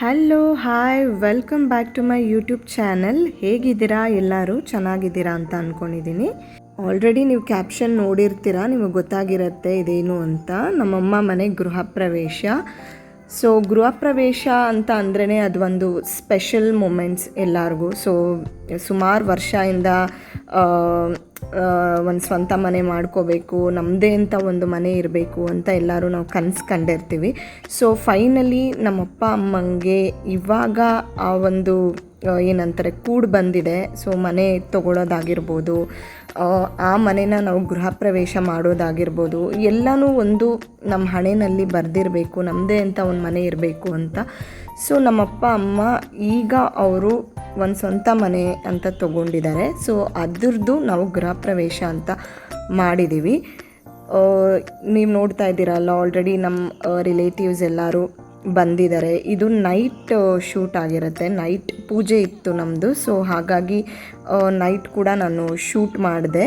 Hello hi welcome back to my YouTube channel ಹೇಗಿದ್ದೀರಾ? ಎಲ್ಲರೂ ಚೆನ್ನಾಗಿದ್ದೀರಾ ಅಂತ ಅಂದ್ಕೊಂಡಿದ್ದೀನಿ ಆಲ್ರೆಡಿ ನೀವು ಕ್ಯಾಪ್ಷನ್ ನೋಡಿರ್ತೀರಾ, ನಿಮಗೆ ಗೊತ್ತಾಗಿರುತ್ತೆ ಇದೇನು ಅಂತ. ನಮ್ಮಮ್ಮ ಮನೆ ಗೃಹ ಪ್ರವೇಶ ಸೊ ಗೃಹ ಪ್ರವೇಶ ಅಂತ ಅಂದ್ರೇ ಅದೊಂದು ಸ್ಪೆಷಲ್ ಮೂಮೆಂಟ್ಸ್ ಎಲ್ಲರಿಗೂ. ಸೊ ಸುಮಾರು ವರ್ಷದಿಂದ ಒಂದು ಸ್ವಂತ ಮನೆ ಮಾಡ್ಕೋಬೇಕು ನಮ್ಮದೇ ಅಂತ ಒಂದು ಮನೆ ಇರಬೇಕು ಅಂತ ಎಲ್ಲರೂ ನಾವು ಕನಸು ಕಂಡಿರ್ತೀವಿ. ಸೊ ಫೈನಲಿ ನಮ್ಮಪ್ಪ ಅಮ್ಮಂಗೆ ಇವಾಗ ಆ ಒಂದು ಏನಂತಾರೆ ಕೂಡ್ ಬಂದಿದೆ. ಸೊ ಮನೆ ತೊಗೊಳೋದಾಗಿರ್ಬೋದು ಆ, ಆ ಮನೆನ ನಾವು ಗೃಹ ಪ್ರವೇಶ ಮಾಡೋದಾಗಿರ್ಬೋದು ಎಲ್ಲನೂ ಒಂದು ನಮ್ಮ ಹಣೆಯಲ್ಲಿ ಬರೆದಿರಬೇಕು ನಮ್ಮದೇ ಅಂತ ಒಂದು ಮನೆ ಇರಬೇಕು ಅಂತ. ಸೊ ನಮ್ಮಪ್ಪ, ಅಮ್ಮ, ಈಗ ಅವರು ಒಂದು ಸ್ವಂತ ಮನೆ ಅಂತ ತಗೊಂಡಿದ್ದಾರೆ. ಸೊ ಅದ್ರದ್ದು ನಾವು ಗೃಹ ಪ್ರವೇಶ ಅಂತ ಮಾಡಿದ್ದೀವಿ ನೀವು ನೋಡ್ತಾ ಇದ್ದೀರಲ್ಲ ಆಲ್ರೆಡಿ ನಮ್ಮ ರಿಲೇಟಿವ್ಸ್ ಎಲ್ಲರೂ ಬಂದಿದ್ದಾರೆ. ಇದು ನೈಟ್ ಶೂಟ್ ಆಗಿರುತ್ತೆ. ನೈಟ್ ಪೂಜೆ ಇತ್ತು ನಮ್ಮದು ಸೊ ಹಾಗಾಗಿ ನೈಟ್ ಕೂಡ ನಾನು ಶೂಟ್ ಮಾಡಿದೆ.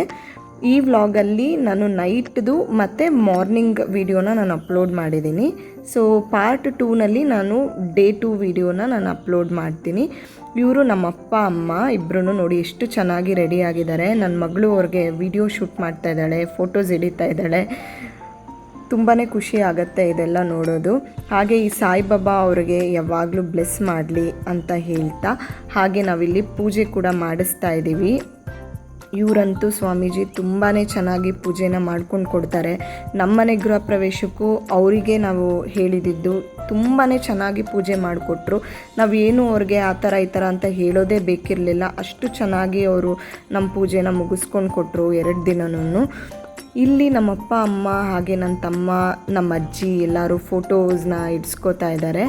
ಈ ವ್ಲಾಗಲ್ಲಿ ನಾನು ನೈಟ್ದು ಮತ್ತು ಮಾರ್ನಿಂಗ್ ವಿಡಿಯೋನ ನಾನು ಅಪ್ಲೋಡ್ ಮಾಡಿದ್ದೀನಿ. ಸೊ ಪಾರ್ಟ್ ಟೂನಲ್ಲಿ ನಾನು ಡೇ ಟು ವಿಡಿಯೋನ ನಾನು ಅಪ್ಲೋಡ್ ಮಾಡ್ತೀನಿ. ಇವರು ನಮ್ಮ ಅಪ್ಪ ಅಮ್ಮ ಇಬ್ಬರೂ ನೋಡಿ ಎಷ್ಟು ಚೆನ್ನಾಗಿ ರೆಡಿ ಆಗಿದ್ದಾರೆ. ನನ್ನ ಮಗಳು ಅವ್ರಿಗೆ ವಿಡಿಯೋ ಶೂಟ್ ಮಾಡ್ತಾ ಇದ್ದಾಳೆ ಫೋಟೋಸ್ ಹಿಡಿತಾ ಇದ್ದಾಳೆ. ತುಂಬಾ ಖುಷಿ ಆಗುತ್ತೆ ಇದೆಲ್ಲ ನೋಡೋದು. ಹಾಗೆ ಈ ಸಾಯಿಬಾಬಾ ಅವ್ರಿಗೆ ಯಾವಾಗಲೂ ಬ್ಲೆಸ್ ಮಾಡಲಿ ಅಂತ ಹೇಳ್ತಾ, ಹಾಗೆ ನಾವಿಲ್ಲಿ ಪೂಜೆ ಕೂಡ ಮಾಡಿಸ್ತಾ ಇದ್ದೀವಿ. ಇವರಂತೂ ಸ್ವಾಮೀಜಿ ತುಂಬಾ ಚೆನ್ನಾಗಿ ಪೂಜೆನ ಮಾಡ್ಕೊಂಡು ಕೊಡ್ತಾರೆ. ನಮ್ಮನೆ ಗೃಹ ಪ್ರವೇಶಕ್ಕೂ ಅವರಿಗೆ ನಾವು ಹೇಳಿದಿದ್ದು ತುಂಬಾ ಚೆನ್ನಾಗಿ ಪೂಜೆ ಮಾಡಿಕೊಟ್ರು. ನಾವೇನು ಅವ್ರಿಗೆ ಆ ಥರ ಈ ಥರ ಅಂತ ಹೇಳೋದೇ ಬೇಕಿರಲಿಲ್ಲ. ಅಷ್ಟು ಚೆನ್ನಾಗಿ ಅವರು ನಮ್ಮ ಪೂಜೆನ ಮುಗಿಸ್ಕೊಂಡು ಕೊಟ್ಟರು ಎರಡು ದಿನನೂ ಇಲ್ಲಿ ನಮ್ಮಪ್ಪ, ಅಮ್ಮ ಹಾಗೆ ನನ್ನ ತಮ್ಮ ನಮ್ಮ ಅಜ್ಜಿ ಎಲ್ಲರೂ ಫೋಟೋಸ್ನ ಇಡ್ಸ್ಕೋತಾ ಇದ್ದಾರೆ.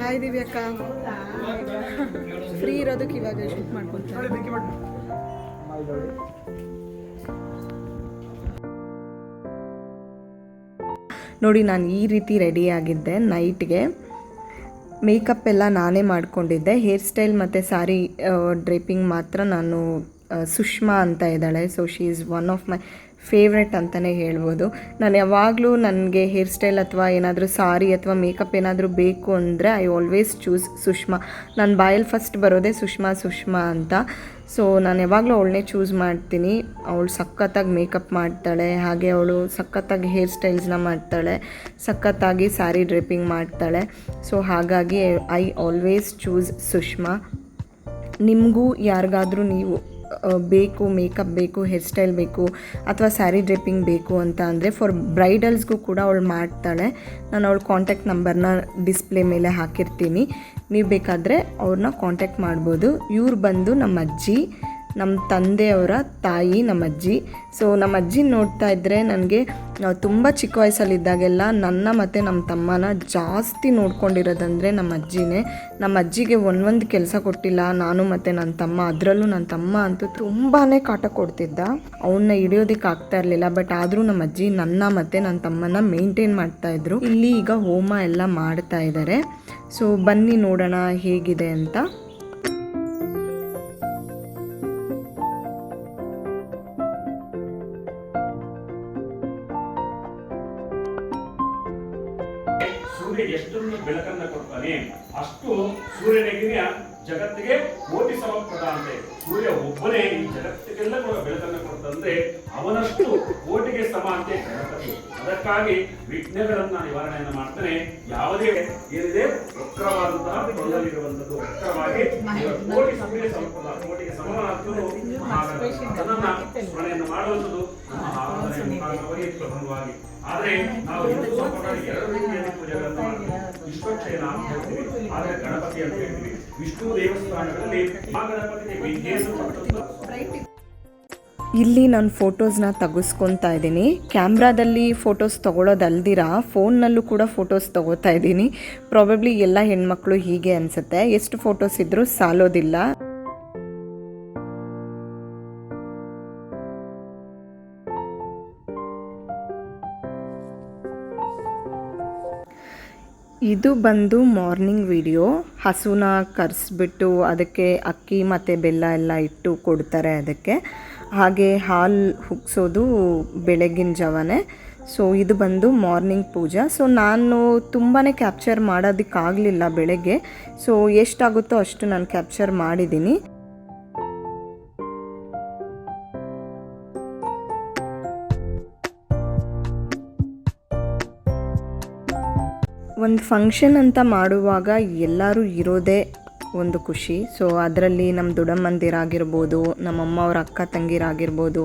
ಹಾಯ್ ದಿವ್ಯಕ್ಕ ಫ್ರೀ ಇರೋದಕ್ಕೆ ಇವಾಗ ಶೂಟ್ ನೋಡಿ, ನಾನು ಈ ರೀತಿ ರೆಡಿ ಆಗಿದ್ದೆ ನೈಟ್ಗೆ ಮೇಕಪ್ ಎಲ್ಲ ನಾನೇ ಮಾಡ್ಕೊಂಡಿದ್ದೆ. ಹೇರ್ ಸ್ಟೈಲ್ ಮತ್ತು ಸ್ಯಾರಿ ಡ್ರೇಪಿಂಗ್ ಮಾತ್ರ ನಾನು ಸುಷ್ಮಾ ಅಂತ ಇದ್ದಾಳೆ. So she is one of my favourite ಅಂತಲೇ ಹೇಳ್ಬೋದು. ನಾನು ಯಾವಾಗಲೂ ನನಗೆ ಹೇರ್ ಸ್ಟೈಲ್ ಅಥವಾ ಏನಾದರೂ ಸಾರಿ ಅಥವಾ ಮೇಕಪ್ ಏನಾದರೂ ಬೇಕು ಅಂದರೆ ಐ ಆಲ್ವೇಸ್ ಚೂಸ್ ಸುಷ್ಮಾ. ನನ್ನ ಬಾಯಲ್ಲಿ ಫಸ್ಟ್ ಬರೋದೇ ಸುಷ್ಮಾ ಸುಷ್ಮಾ ಅಂತ. ಸೊ ನಾನು ಯಾವಾಗಲೂ ಅವಳನ್ನೇ ಚೂಸ್ ಮಾಡ್ತೀನಿ. ಅವಳು ಸಖತ್ತಾಗಿ ಮೇಕಪ್ ಮಾಡ್ತಾಳೆ, ಹಾಗೆ ಅವಳು ಸಖತ್ತಾಗಿ ಹೇರ್ ಸ್ಟೈಲ್ಸ್ನ ಮಾಡ್ತಾಳೆ, ಸಖತ್ತಾಗಿ ಸ್ಯಾರಿ ಡ್ರೇಪಿಂಗ್ ಮಾಡ್ತಾಳೆ. ಸೊ ಹಾಗಾಗಿ ಐ ಆಲ್ವೇಸ್ ಚೂಸ್ ಸುಷ್ಮಾ. ನಿಮಗೂ ಯಾರಿಗಾದರೂ ನೀವು ಬೇಕು ಮೇಕಪ್ ಬೇಕು ಹೇರ್ ಸ್ಟೈಲ್ ಬೇಕು, ಅಥವಾ ಸ್ಯಾರಿ ಡ್ರೆಪ್ಪಿಂಗ್ ಬೇಕು ಅಂತ ಅಂದರೆ ಫಾರ್ ಬ್ರೈಡಲ್ಸ್ಗೂ ಕೂಡ ಅವಳು ಮಾಡ್ತಾಳೆ. ನಾನು ಅವಳ ಕಾಂಟ್ಯಾಕ್ಟ್ ನಂಬರ್ನ ಡಿಸ್ಪ್ಲೇ ಮೇಲೆ ಹಾಕಿರ್ತೀನಿ. ನೀವು ಬೇಕಾದರೆ ಅವ್ರನ್ನ ಕಾಂಟ್ಯಾಕ್ಟ್ ಮಾಡ್ಬೋದು. ಇವ್ರು ಬಂದು ನಮ್ಮ ಅಜ್ಜಿ ನಮ್ಮ ತಂದೆಯವರ ತಾಯಿ ನಮ್ಮ ಅಜ್ಜಿ ಸೊ ನಮ್ಮ ಅಜ್ಜಿ ನೋಡ್ತಾ ಇದ್ದರೆ ನನಗೆ ತುಂಬ ಚಿಕ್ಕ ವಯಸ್ಸಲ್ಲಿದ್ದಾಗೆಲ್ಲ ನನ್ನ ಮತ್ತು ನಮ್ಮ ತಮ್ಮನ ಜಾಸ್ತಿ ನೋಡ್ಕೊಂಡಿರೋದಂದರೆ ನಮ್ಮ ಅಜ್ಜಿನೇ ನಮ್ಮ ಅಜ್ಜಿಗೆ ಒಂದೊಂದು ಕೆಲಸ ಕೊಟ್ಟಿಲ್ಲ, ನಾನು ಮತ್ತು ನನ್ನ ತಮ್ಮ, ಅದರಲ್ಲೂ ನನ್ನ ತಮ್ಮ ಅಂತೂ ತುಂಬಾ ಕಾಟ ಕೊಡ್ತಿದ್ದ. ಅವನ್ನ ಹಿಡಿಯೋದಕ್ಕೆ ಆಗ್ತಾ ಇರಲಿಲ್ಲ, ಬಟ್ ಆದರೂ ನಮ್ಮ ಅಜ್ಜಿ ನನ್ನ ಮತ್ತು ನನ್ನ ತಮ್ಮನ ಮೇಂಟೈನ್ ಮಾಡ್ತಾಯಿದ್ರು ಇಲ್ಲಿ ಈಗ ಹೋಮ ಎಲ್ಲ ಮಾಡ್ತಾ ಇದ್ದಾರೆ ಸೊ ಬನ್ನಿ ನೋಡೋಣ ಹೇಗಿದೆ ಅಂತ. ಜಗತ್ತಿಗೆ ಕೋಟಿ ಸಮಪ್ರದ ಅಂತೆ ಸೂರ್ಯ ಒಬ್ಬನೇ ಈ ಜಗತ್ತಿಗೆಲ್ಲ ಕೂಡ ಬೆಳಕನ್ನು ಕೊಡ್ತಂದ್ರೆ ಅವನಷ್ಟು ಕೋಟಿಗೆ ಸಮ ಅಂತೆ ಗಣಪತಿ. ಅದಕ್ಕಾಗಿ ವಿಘ್ನಗಳನ್ನ ನಿವಾರಣೆಯನ್ನು ಮಾಡ್ತಾನೆ. ಯಾವುದೇ ಏನಿದೆ, ವಕ್ರವಾದಂತಹ ಬದಲಿರುವಂತದ್ದು ವಕ್ರವಾಗಿ ಕೋಟಿ ಸಮಯ ಸಮಪ್ರದ ಕೋಟಿಗೆ ಸಮಾನ ತನ್ನನ್ನ ಸ್ಮರಣೆಯನ್ನು ಮಾಡುವಂಥದ್ದು ನಮ್ಮ ಆರಾಧನೆ ಆದ್ರೆ ನಾವು ಹಿಂದೂ ಸಂಪ್ರದಾಯ ಎರಡು ರೀತಿಯಲ್ಲಿ ಪೂಜೆಗಳನ್ನು ವಿಶ್ವಕ್ಷೇನ ಅಂತ ಹೇಳ್ತೀವಿ. ಆದ್ರೆ ಗಣಪತಿ ಅಂತ ಹೇಳ್ತೀವಿ. ಇಲ್ಲಿ ನಾನು ಫೋಟೋಸ್ನ ತೆಗೆಸ್ಕೊತಾ ಇದ್ದೀನಿ. ಕ್ಯಾಮ್ರಾದಲ್ಲಿ ಫೋಟೋಸ್ ತೊಗೊಳೋದಲ್ದಿರ, ಫೋನ್ನಲ್ಲೂ ಕೂಡ ಫೋಟೋಸ್ ತೊಗೋತಾ ಇದ್ದೀನಿ. ಪ್ರಾಬಬ್ಲಿ ಎಲ್ಲ ಹೆಣ್ಮಕ್ಳು ಹೀಗೆ ಅನಿಸುತ್ತೆ. ಎಷ್ಟು ಫೋಟೋಸ್ ಇದ್ದರೂ ಸಾಲೋದಿಲ್ಲ. ಇದು ಬಂದು ಮಾರ್ನಿಂಗ್ ವಿಡಿಯೋ. ಹಸುನ ಕರೆಸ್ಬಿಟ್ಟು ಅದಕ್ಕೆ ಅಕ್ಕಿ ಮತ್ತು ಬೆಲ್ಲ ಎಲ್ಲ ಇಟ್ಟು ಕೊಡ್ತಾರೆ ಅದಕ್ಕೆ. ಹಾಗೆ ಹಾಲು ಹುಗ್ಸೋದು ಬೆಳಗಿನ ಜಾವನೇ. ಸೊ ಇದು ಬಂದು ಮಾರ್ನಿಂಗ್ ಪೂಜಾ. ಸೊ ನಾನು ತುಂಬಾ ಕ್ಯಾಪ್ಚರ್ ಮಾಡೋದಕ್ಕಾಗಲಿಲ್ಲ ಬೆಳಗ್ಗೆ. ಸೊ ಎಷ್ಟಾಗುತ್ತೋ ಅಷ್ಟು ನಾನು ಕ್ಯಾಪ್ಚರ್ ಮಾಡಿದ್ದೀನಿ. ಒಂದು ಫಂಕ್ಷನ್ ಅಂತ ಮಾಡುವಾಗ ಎಲ್ಲರೂ ಇರೋದೇ ಒಂದು ಖುಷಿ. ಸೊ ಅದರಲ್ಲಿ ನಮ್ಮ ದೊಡ್ಡಮ್ಮಂದಿರಾಗಿರ್ಬೋದು ನಮ್ಮಮ್ಮ ಅವ್ರ ಅಕ್ಕ ತಂಗಿರಾಗಿರ್ಬೋದು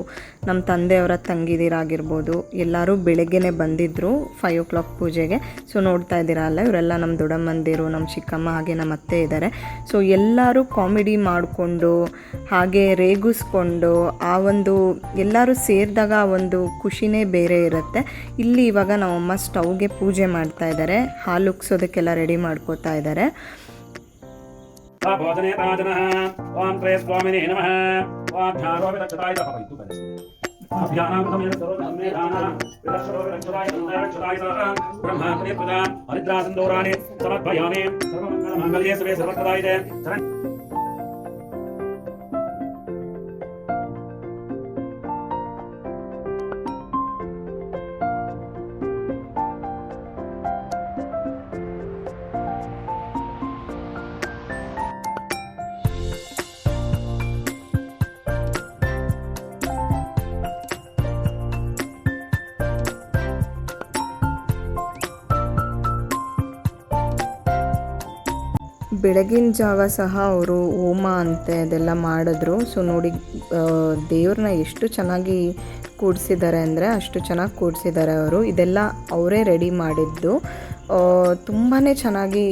ನಮ್ಮ ತಂದೆಯವರ ತಂಗಿದಿರಾಗಿರ್ಬೋದು, ಎಲ್ಲರೂ ಬೆಳಗ್ಗೆನೆ ಬಂದಿದ್ದರು ಫೈವ್ ಓ ಕ್ಲಾಕ್ ಪೂಜೆಗೆ. ಸೊ ನೋಡ್ತಾ ಇದ್ದೀರಾ ಅಲ್ಲ, ಇವರೆಲ್ಲ ನಮ್ಮ ದೊಡ್ಡಮ್ಮಂದಿರು ನಮ್ಮ ಚಿಕ್ಕಮ್ಮ ಹಾಗೆ ನಮ್ಮ ಅತ್ತೆ ಇದ್ದಾರೆ ಸೊ ಎಲ್ಲರೂ ಕಾಮಿಡಿ ಮಾಡಿಕೊಂಡು, ಹಾಗೆ ರೇಗಿಸ್ಕೊಂಡು, ಆ ಒಂದು ಎಲ್ಲರೂ ಸೇರಿದಾಗ ಆ ಒಂದು ಖುಷಿನೇ ಬೇರೆ ಇರುತ್ತೆ. ಇಲ್ಲಿ ಇವಾಗ ನಮ್ಮಮ್ಮ ಸ್ಟವ್ಗೆ ಪೂಜೆ ಮಾಡ್ತಾ ಇದ್ದಾರೆ ಹಾಲು ಉಕ್ಸೋದಕ್ಕೆಲ್ಲ ರೆಡಿ ಮಾಡ್ಕೋತಾ ಇದ್ದಾರೆ भोजने भोजनेताजनः ॐ त्रयस्वामिने नमः। नम। ध्यानोऽपि रक्षताय भवन्तु अभ्यानामृतमेन सर्वधर्मे दानः विरक्षतोऽपि रक्षताय सः ब्रह्माग्ने प्रजा सर्वे सर्वप्रदायिते। ಬೆಳಗಿನ ಜಾವ ಸಹ ಅವರು ಹೋಮ ಅಂತೆ ಅದೆಲ್ಲ ಮಾಡಿದ್ರು. ಸೊ ನೋಡಿ ದೇವ್ರನ್ನ ಎಷ್ಟು ಚೆನ್ನಾಗಿ ಕೂಡಿಸಿದ್ದಾರೆ ಅಂದರೆ ಅಷ್ಟು ಚೆನ್ನಾಗಿ ಕೂಡಿಸಿದ್ದಾರೆ ಅವರು. ಇದೆಲ್ಲ ಅವರೇ ರೆಡಿ ಮಾಡಿದ್ದು. ತುಂಬಾ ಚೆನ್ನಾಗಿ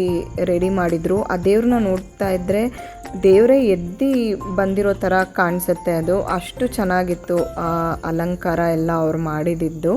ರೆಡಿ ಮಾಡಿದರು. ಆ ದೇವ್ರನ್ನ ನೋಡ್ತಾ ಇದ್ದರೆ ದೇವರೇ ಎದ್ದು ಬಂದಿರೋ ಥರ ಕಾಣಿಸುತ್ತೆ ಅದು. ಅಷ್ಟು ಚೆನ್ನಾಗಿತ್ತು ಅಲಂಕಾರ ಎಲ್ಲ ಅವ್ರು ಮಾಡಿದಿದ್ದು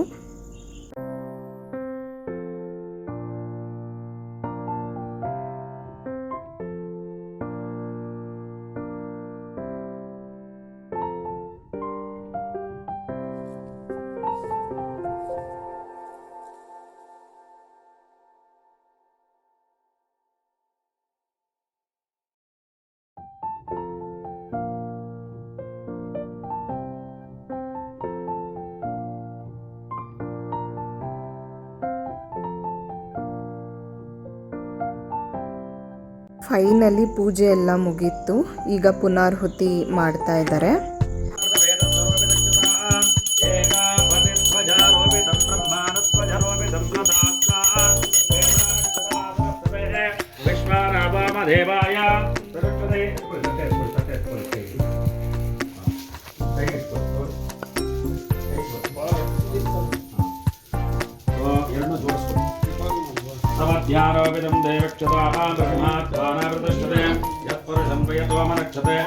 ಫೈನಲಿ ಪೂಜೆ ಎಲ್ಲ ಮುಗೀತು. ಈಗ ಪುನರ್ಹುತಿ ಮಾಡ್ತಾ ಇದ್ದಾರೆ. ದೇವಾಯ ಸಮಧ್ಯಾರೋಪಿತಂ ದೇವಕ್ಷತಾಃ ಬ್ರಹ್ಮಾತ್ಮಾನಾವೃತಶ್ಚತೆ ಯತ್ಪುರುಷಂ ವಯತೋಮನಕ್ಷತೆ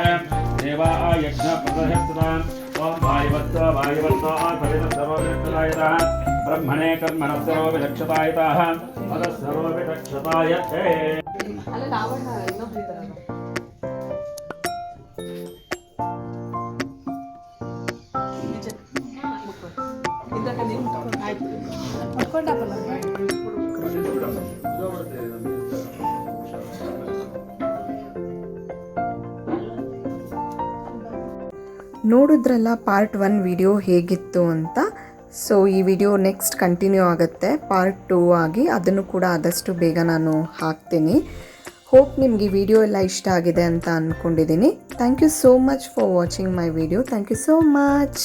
ದೇವಾ ಯಜ್ಞ ಪ್ರದಹಸ್ತದಾಂ ಓಂ ವಾಯುವತ್ತ ವಾಯುವತ್ತ ಫಲಿತ ಸರ್ವವಿರಕ್ಷತಾಯತಃ ಬ್ರಹ್ಮಣೇ ಕರ್ಮಣ ಸರ್ವವಿರಕ್ಷತಾಯತಃ ಮದ ಸರ್ವವಿರಕ್ಷತಾಯತೆ ನೋಡಿದ್ರಲ್ಲ ಪಾರ್ಟ್ ಒನ್ ವಿಡಿಯೋ ಹೇಗಿತ್ತು ಅಂತ. ಸೊ ಈ ವಿಡಿಯೋ ನೆಕ್ಸ್ಟ್ ಕಂಟಿನ್ಯೂ ಆಗುತ್ತೆ. ಪಾರ್ಟ್ ಟೂ ಆಗಿ ಅದನ್ನು ಕೂಡ ಆದಷ್ಟು ಬೇಗ ನಾನು ಹಾಕ್ತೀನಿ. ಹೋಪ್ ನಿಮಗೆ ಈ ವಿಡಿಯೋ ಎಲ್ಲ ಇಷ್ಟ ಆಗಿದೆ ಅಂತ ಅಂದ್ಕೊಂಡಿದ್ದೀನಿ thank you so much for watching my video thank you so much